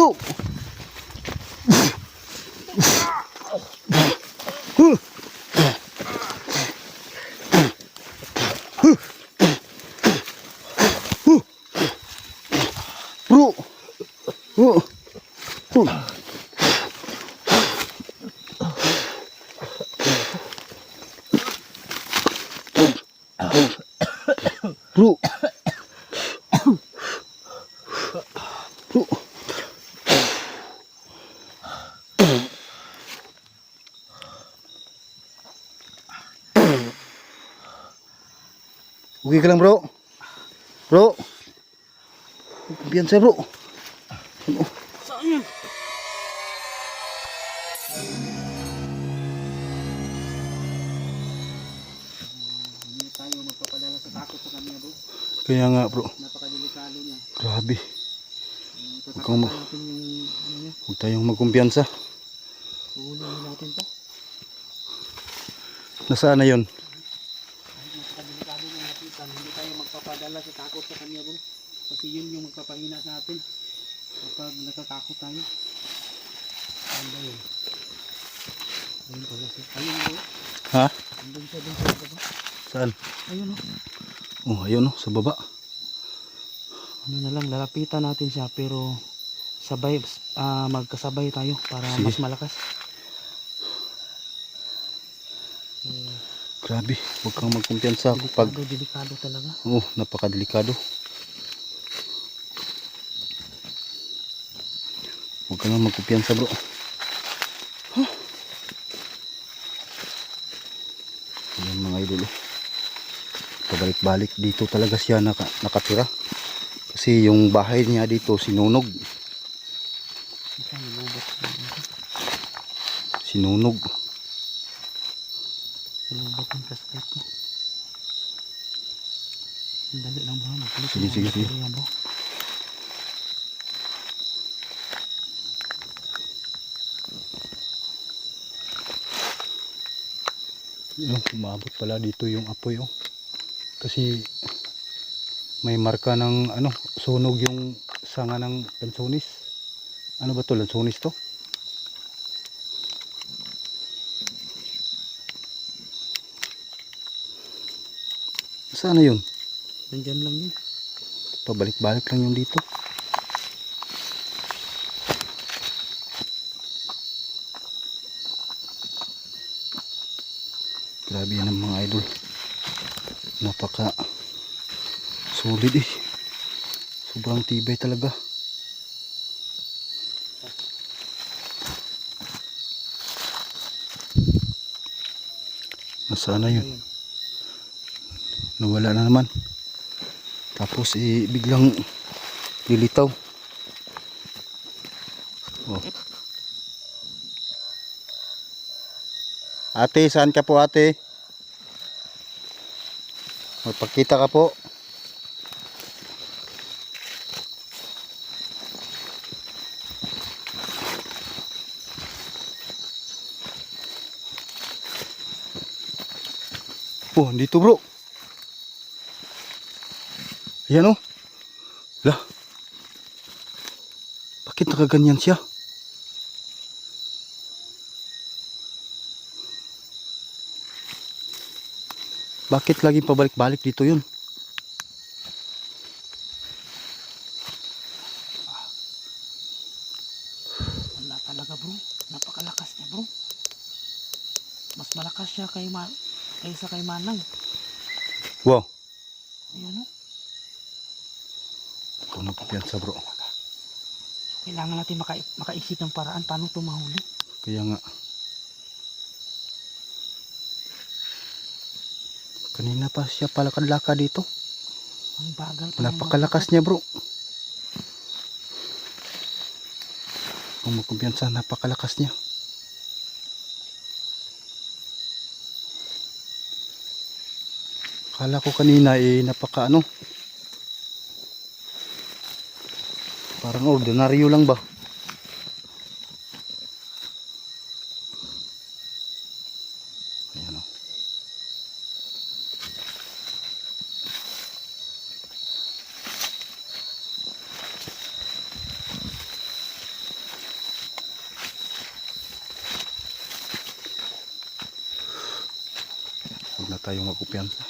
Bro! Huh. Huh. Huh. Bro! Oh. Oh. Bro! Bro! Okay ka lang bro? Bro? Biyan saya bro. Ano? Saan yun? Kaya nga bro. Napakadelikado niya. Grabe. Yung ano niya. Huwag tayong magkumpiyansa. Uhulin natin to. Nasaan na yun? Kahit napakadelikado niya napitan. Hindi tayo magpapadala sa takot sa kanya bro. Kasi yun yung magpapahina sa atin. Kapag natatakot tayo. Ano ba yun? Ayun pala siya. Ayun bro. Ha? Andun siya dun sa baba. Saan? Ayun o. Oh, ayun oh, sa baba. ano na lang lalapitan natin siya pero sabay ah, magkasabay tayo para Sige. mas malakas eh, Grabe, huwag kang magkumpiyansa pag delikado delikado talaga Oh, napakadelikado. Lang magkumpiyansa bro. Huh. Ayan mga idol. oh. Pabalik-balik dito talaga siya naka, nakatira. Kasi yung bahay niya dito sinunog. Sinunog. nilubot yung flashlight ko Ang dali lang nagpalit Sige, sige, sige. Yung umabot pala dito yung apoy oh. Kasi may marka ng ano, sunog yung sanga ng lansonis. Ano ba to lansonis to? Saan na yun? nandyan lang yun Pabalik-balik lang yung dito. Grabe yan ang mga idol. Napaka solid eh. Sobrang tibay talaga. Nasaan na yun? Nawala na naman tapos eh, biglang lilitaw oh. ate saan ka po ate magpakita ka po oh dito bro Ayan o. Lah. Bakit nakaganyan siya? Bakit laging pabalik-balik dito yun? wala talaga bro napakalakas niya bro mas malakas siya kay Ma kaysa kay Manang Wow. ayun o Ikaw na kumpiyansa bro. kailangan natin maka makaisip ng paraan paano ito mahuli Kaya nga. Kanina pa siya palakad-lakad dito. ang bagal pa Napakalakas niya bro. Kung magkumpiyansa, napakalakas niya. Kala ko kanina eh napaka ano. Parang ordinaryo lang ba? Ayan o. magkumpiyansa.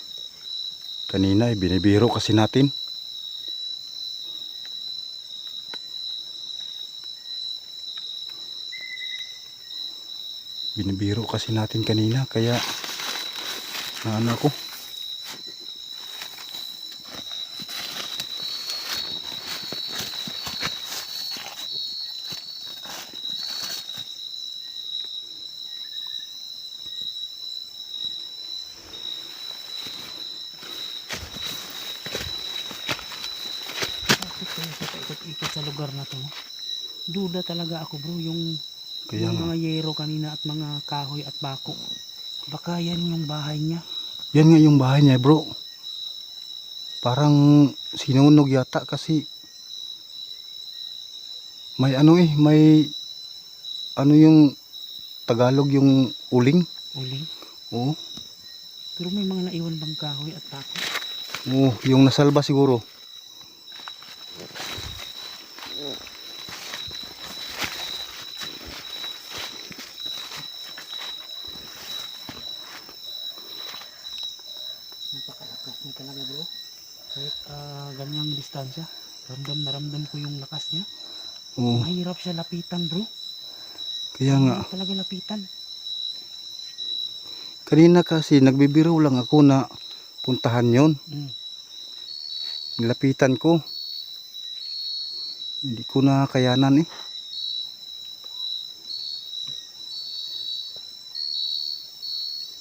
Kanina eh, binibiro kasi natin. Binibiro kasi natin kanina kaya naano ako. Bakit kaya sa paikot-ikot sa lugar na to? no? Duda talaga ako bro, yung, Kaya yung nga, mga yero kanina at mga kahoy at bako. Baka yan yung bahay niya. yan nga yung bahay niya bro. Parang sinunog yata kasi may ano eh, may ano yung Tagalog yung uling. Uling. Oo. Pero may mga naiwan bang kahoy at bako? Oo, yung nasalba siguro. Napakalakas niya talaga bro. Kahit ah, ganyang distansya, ramdam na ramdam ko yung lakas niya. Oo, Mahirap siya lapitan bro. kaya nga. Mahirap talaga lapitan. Kanina kasi nagbibiro lang ako na puntahan yon. Mm. Nilapitan ko. Hindi ko na kayanan eh.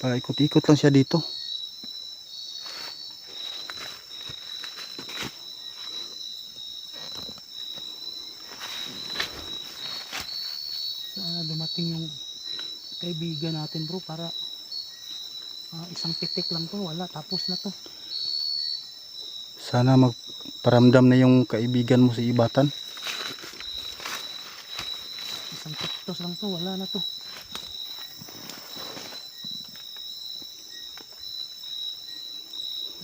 Paikot-ikot lang siya dito. Sana dumating yung kaibigan natin bro para ah, isang pitik lang to wala tapos na to. Sana magparamdam na yung kaibigan mo si Ibatan. isang piktos lang to wala na to.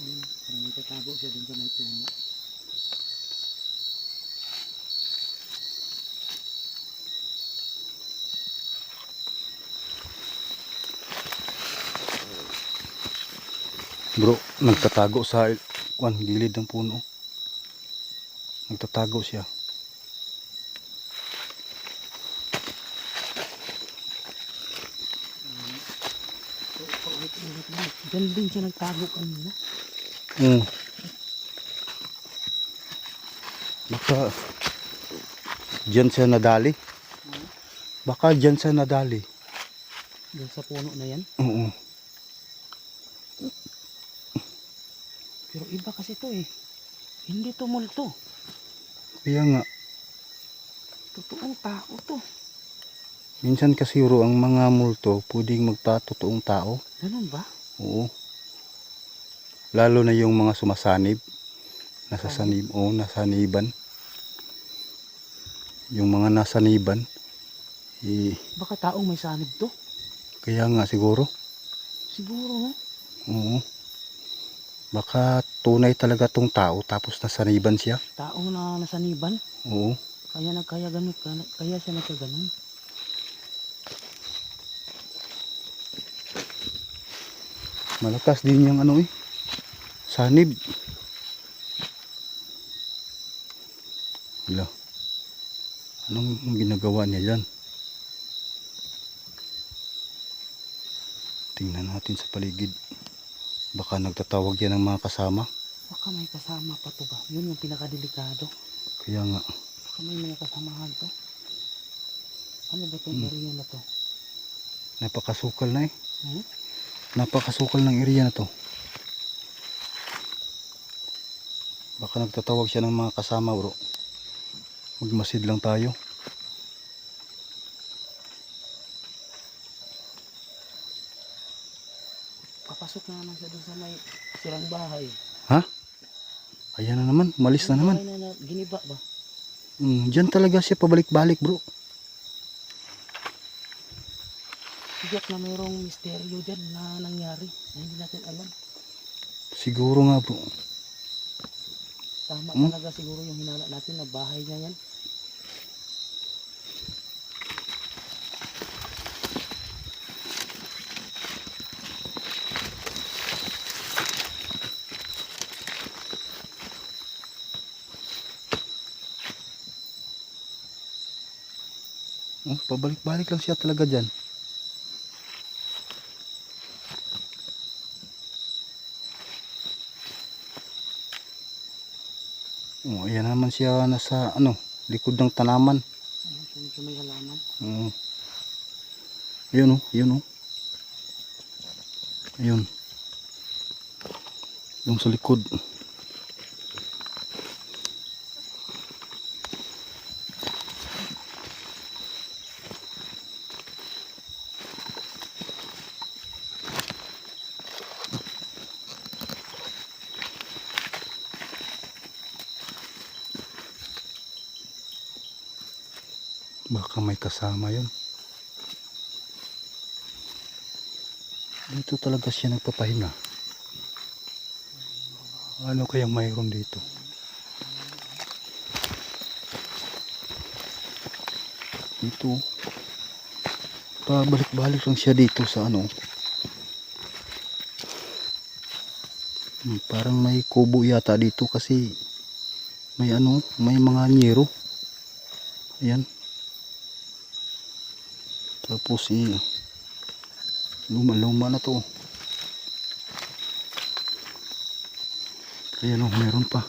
Ayun, parang may tatago siya dun sa may puno Bro, nagtatago sa kwan, gilid ng puno. Nagtatago siya. dyan din siya nagtago kanina Mm. Baka diyan siya nadali. Baka diyan siya nadali. dyan sa puno na yan Oo. Pero iba kasi to eh hindi to multo Kaya nga, totoong tao to minsan kasi bro, ang mga multo pwedeng magpatotoong tao. ganun ba? Oo. Lalo na yung mga sumasanib. Nasasanib o nasaniban. Yung mga nasaniban. Eh, baka taong may sanib to kaya nga siguro. siguro no? Oo. Baka tunay talaga tong tao tapos nasaniban siya. taong na nasaniban Oo. kaya nagkaya ganun kaya siya nagkaganon Malakas din yung ano eh. Sanib. Wala. Anong ginagawa niya dyan? Tingnan natin sa paligid. Baka nagtatawag yan ng mga kasama. Baka may kasama pa to ba? Yun yung pinakadelikado. Kaya nga, Baka may mga kasamahan to. Ano ba itong Hmm. area na to? napakasukal na eh. Hmm? Napakasukal ng area na to. Baka nagtatawag siya ng mga kasama bro. Magmasid lang tayo. Papasok na naman siya doon sa may sirang bahay. Ayan na naman, umalis na naman. na, na giniba ba? Mm, diyan talaga siya pabalik-balik bro. Tiyak na mayroong misteryo dyan na nangyari na hindi natin alam. Siguro nga bro. Tama Hmm? talaga siguro yung hinala natin na bahay niya yan. Pabalik-balik lang siya talaga dyan. Oh, ayan naman siya nasa ano, likod ng tanaman. Sa, may halaman. Oo. Ayun oh, ayun oh. Ayun. Yung sa likod. Baka may kasama yun. Dito talaga siya nagpapahinga. Ano kayang mayroon dito? Dito. Pabalik-balik lang siya dito sa ano. Hmm, Parang may kubo yata dito kasi may ano, may mga nyero. Ayan. Tapos eh, luma-luma na to. Ayan o, meron pa.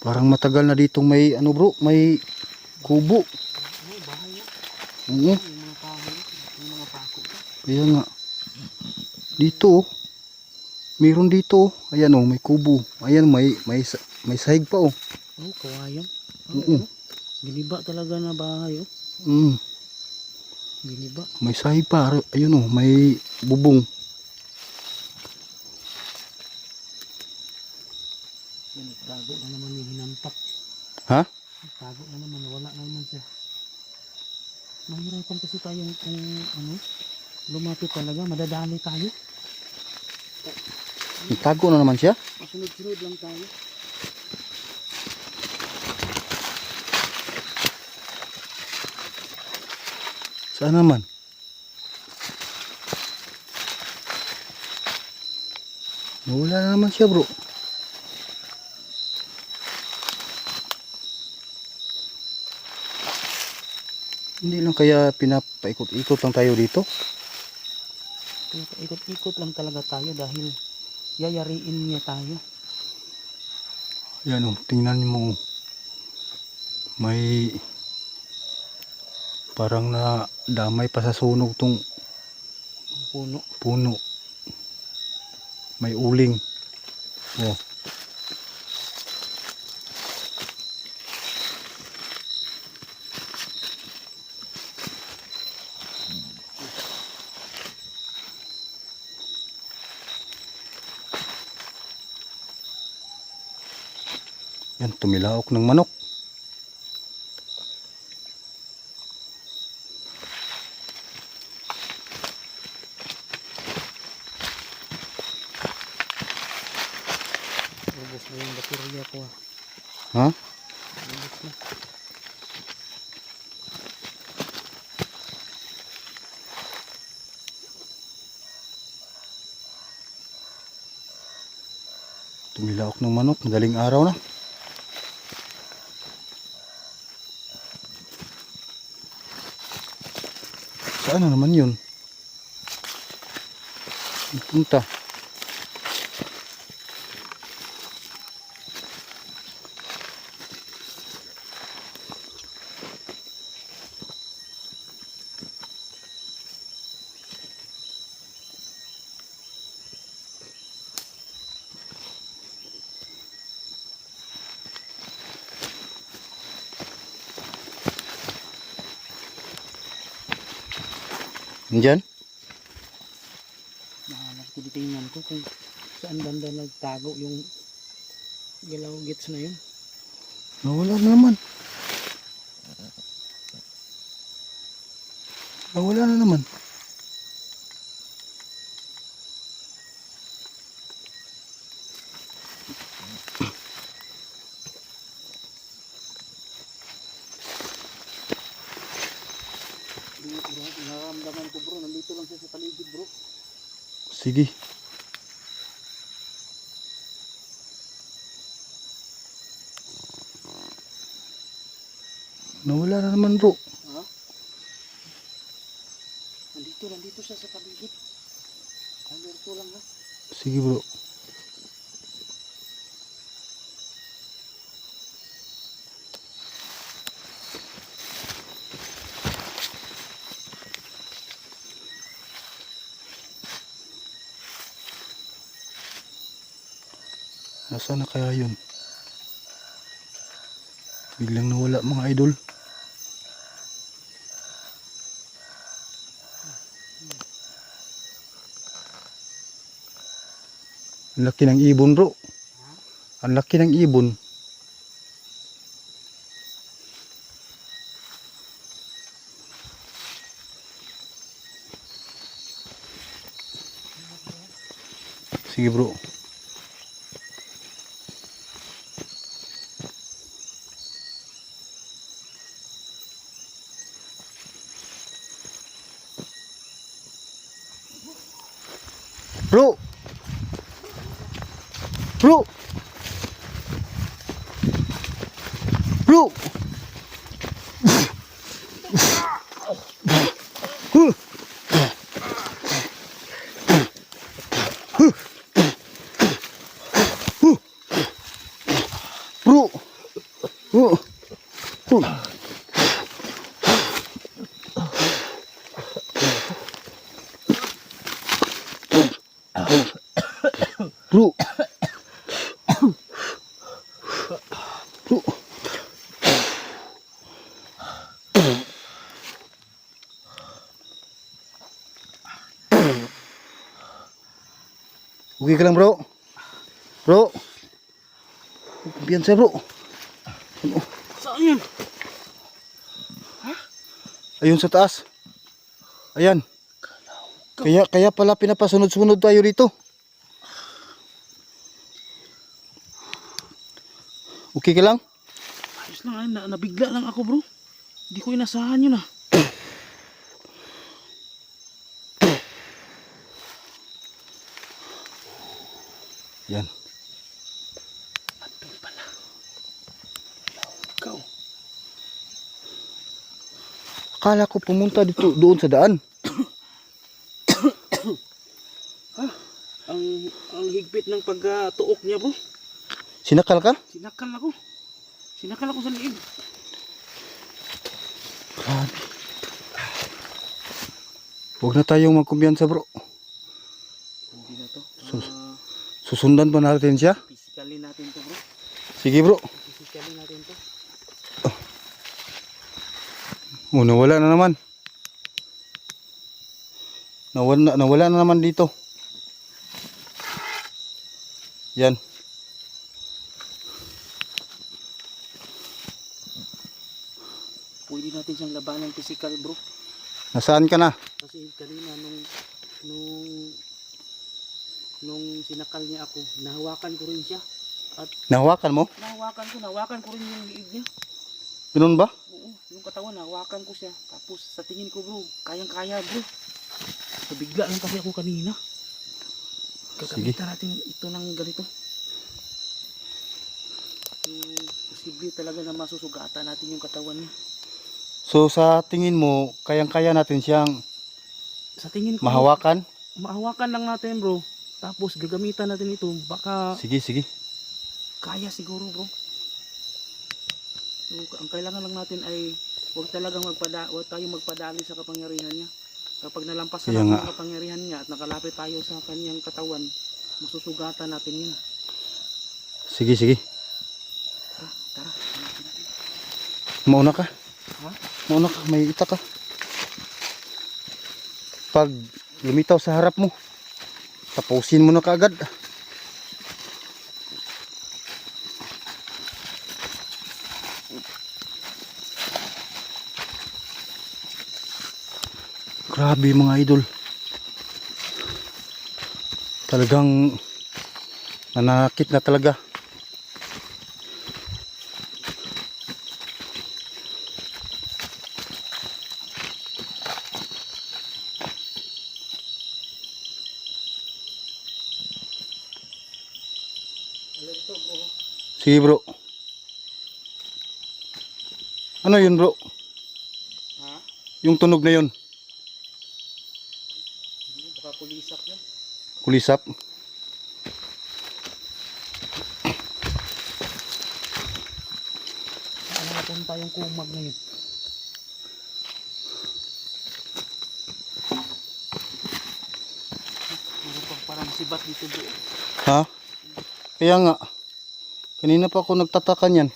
Parang matagal na ditong may ano bro, may kubo. Ano, bahay na. Oo, nga. Dito oh. Meron dito oh. Ayan oh, may kubo. Ayan may may may sahig pa oh. Oh, kawayan. Oo. Giniba talaga na bahay, oh. Mm, Giniba. may sahig pa. Ayun oh, may bubong. Nagtago na naman yung hinampak. Ha? Nagtago na naman, wala na naman siya. Mahirapan kasi tayo kung ano, lumapit talaga, madadali tayo. Nagtago na naman siya. Masunod-sunod lang tayo. Saan naman? Wala na naman siya bro. Hindi lang kaya pinapaikot-ikot lang tayo dito. Kaya ikot-ikot lang talaga tayo dahil yayariin niya tayo. Yan o, tingnan mo. May parang na damay pa sa sunog tong puno. puno. May uling. Oh. Tumilaok ng manok. Ubus na yung baterya ko ah. Ha? Ubus na. Tumilaok ng manok. Madaling araw na. Saan na naman yun? Punta. Nandyan? Nahanap ko tingnan ko kung saan banda nagtago yung yellow gets na yun. Nawala na naman. Nawala na naman. Dito lang siya sa paligid bro. Sige. Nawala na naman bro. Ha? Nandito, nandito siya sa paligid. Nandito lang ha. Sige bro. Nasaan na kaya yun? Biglang nawala mga idol. Ang laki ng ibon bro. Ang laki ng ibon. Sige. Bro! รู Okay ka lang bro? Bro? Kumpiyansa bro. Saan yun? Ayun sa taas. Ayan. Kaya kaya pala pinapasunod-sunod tayo rito. Okay ka lang? Ayos lang, na, nabigla lang ako bro. Hindi ko inasahan yun ah. Yan. Andun pala. Ikaw. Akala ko pumunta dito doon sa daan. Ang, ang higpit ng pagtuok niya bro. Sinakal ka? Sinakal ako. Sinakal ako sa liig. Grabe. Huwag na tayong magkumpiyansa bro. Hindi na to. Sus- Ah, Susundan pa natin siya. physically natin to bro. Sige bro. Physically natin to. Oh, nawala na naman. Nawala, nawala na naman dito. Yan. Pwede natin siyang labanan physical bro. Nasaan ka na? Kasi kanina nung nung nung sinakal niya ako, nahawakan ko rin siya. At Nahawakan mo? nahawakan ko, nahawakan ko rin yung liig niya. Ganun ba? Oo, yung katawan, nahawakan ko siya. Tapos sa tingin ko bro, kayang-kaya bro. Nabigla lang kasi ako kanina. Gagamitan natin ito ng ganito. So, posible talaga na masusugatan natin yung katawan niya. So sa tingin mo, kayang-kaya natin siyang Sa tingin ko, mahawakan? mahawakan lang natin bro. Tapos gagamitan natin ito. Baka Sige, sige. kaya siguro bro. So, ang kailangan lang natin ay huwag talagang magpada, huwag tayong magpadali sa kapangyarihan niya. Kapag nalampas na natin ang kapangyarihan niya at nakalapit tayo sa kanyang katawan, masusugatan natin yun. Sige, sige. Tara, tara. Mauna ka. Ha? Mauna ka, may ita ka. Pag lumitaw sa harap mo, tapusin mo na kaagad. Grabe mga idol. Talagang nanakit na talaga. Sige bro. Ano yun bro? Ha? Yung tunog na yun. Baka kulisap yan. Kulisap. Saan napunta yung kumag na yun? Meron pang parang sibat dito doon. Ha? Kaya nga. Kanina pa ako nagtataka niyan.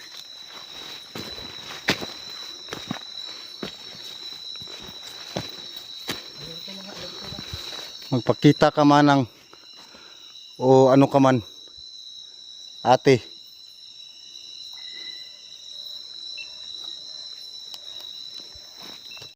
Magpakita ka manang o ano ka man. Ate.